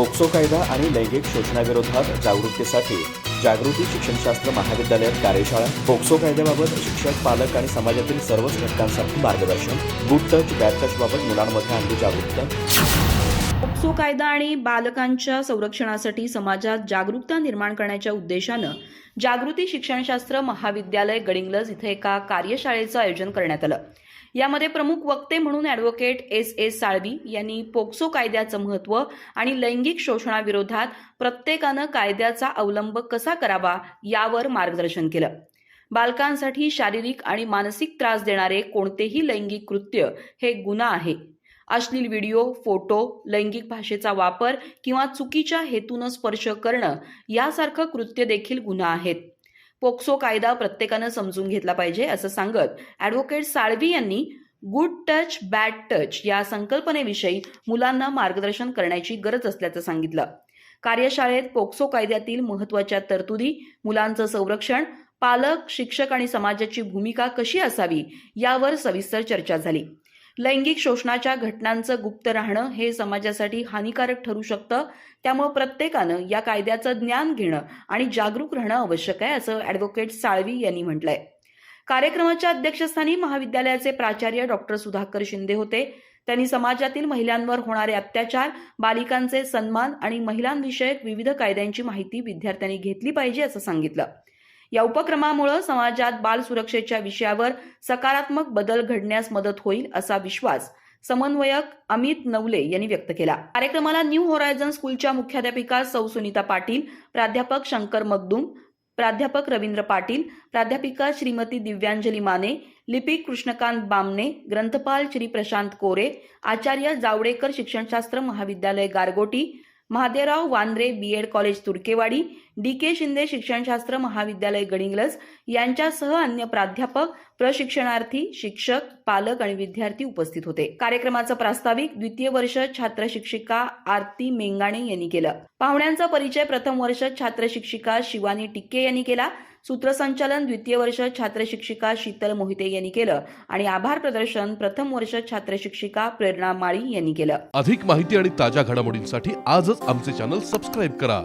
POCSO कायदा आणि लैंगिक शोषणाविरोधात जागृतीसाठी जागृती शिक्षणशास्त्र महाविद्यालयात कार्यशाळा पोक्सो कायद्याबाबत शिक्षक पालक आणि समाजातील सर्वच घटकांसाठी मार्गदर्शन गुड टच बॅड टच बाबत मुलांमध्ये आणली जागरूकता. पोक्सो कायदा आणि बालकांच्या संरक्षणासाठी समाजात जागरूकता निर्माण करण्याच्या उद्देशानं जागृती शिक्षणशास्त्र महाविद्यालय गडिंग्लज इथं एका कार्यशाळेचं आयोजन करण्यात आलं. यामध्ये प्रमुख वक्ते म्हणून ॲडव्होकेट एस एस साळवी यांनी पोक्सो कायद्याचं महत्त्व आणि लैंगिक शोषणाविरोधात प्रत्येकानं कायद्याचा अवलंब कसा करावा यावर मार्गदर्शन केलं. बालकांसाठी शारीरिक आणि मानसिक त्रास देणारे कोणतेही लैंगिक कृत्य हे गुन्हा आहे. अश्लील व्हिडिओ फोटो लैंगिक भाषेचा वापर किंवा चुकीच्या हेतूनं स्पर्श करणं यासारखं कृत्य देखील गुन्हा आहेत. पोक्सो कायदा प्रत्येकानं समजून घेतला पाहिजे असं सांगत ॲडव्होकेट साळवी यांनी गुड टच बॅड टच या संकल्पनेविषयी मुलांना मार्गदर्शन करण्याची गरज असल्याचं सांगितलं. कार्यशाळेत पोक्सो कायद्यातील महत्त्वाच्या तरतुदी मुलांचं संरक्षण पालक शिक्षक आणि समाजाची भूमिका कशी असावी यावर सविस्तर चर्चा झाली. लैंगिक शोषणाच्या घटनांचं गुप्त राहणं हे समाजासाठी हानिकारक ठरू शकतं. त्यामुळे प्रत्येकानं या कायद्याचं ज्ञान घेणं आणि जागरूक राहणं आवश्यक आहे असं ॲडव्होकेट साळवी यांनी म्हटलंय. कार्यक्रमाच्या अध्यक्षस्थानी महाविद्यालयाचे प्राचार्य डॉक्टर सुधाकर शिंदे होते. त्यांनी समाजातील महिलांवर होणारे अत्याचार बालिकांचे सन्मान आणि महिलांविषयक विविध कायद्यांची माहिती विद्यार्थ्यांनी घेतली पाहिजे असं सांगितलं. या उपक्रमामुळे समाजात बाल सुरक्षेच्या विषयावर सकारात्मक बदल घडण्यास मदत होईल असा विश्वास समन्वयक अमित नवले यांनी व्यक्त केला. कार्यक्रमाला न्यू होरायझन स्कूलच्या मुख्याध्यापिका सौ सुनीता पाटील प्राध्यापक शंकर मगदूम प्राध्यापक रवींद्र पाटील प्राध्यापिका श्रीमती दिव्यांजली माने लिपिक कृष्णकांत बामणे ग्रंथपाल श्री प्रशांत कोरे आचार्य जावडेकर शिक्षणशास्त्र महाविद्यालय Gargoti Mahadevrao Wandre B Ed college Turkewadi D K Shinde शिक्षणशास्त्र महाविद्यालय गडिंग्लज यांच्यासह अन्य प्राध्यापक प्रशिक्षणार्थी शिक्षक पालक आणि विद्यार्थी उपस्थित होते. कार्यक्रमाचं प्रास्ताविक द्वितीय वर्ष छात्र शिक्षिका आरती मेंगाणे यांनी केलं. पाहुण्यांचा परिचय प्रथम वर्ष छात्र शिक्षिका शिवानी टिक्के यांनी केला. सूत्रसंचालन द्वितीय वर्ष छात्र शिक्षिका शीतल मोहिते यांनी केलं आणि आभार प्रदर्शन प्रथम वर्ष छात्र शिक्षिका प्रेरणा माळी यांनी केलं. अधिक माहिती आणि ताज्या घडामोडींसाठी आजच आमचे चॅनल सबस्क्राईब करा.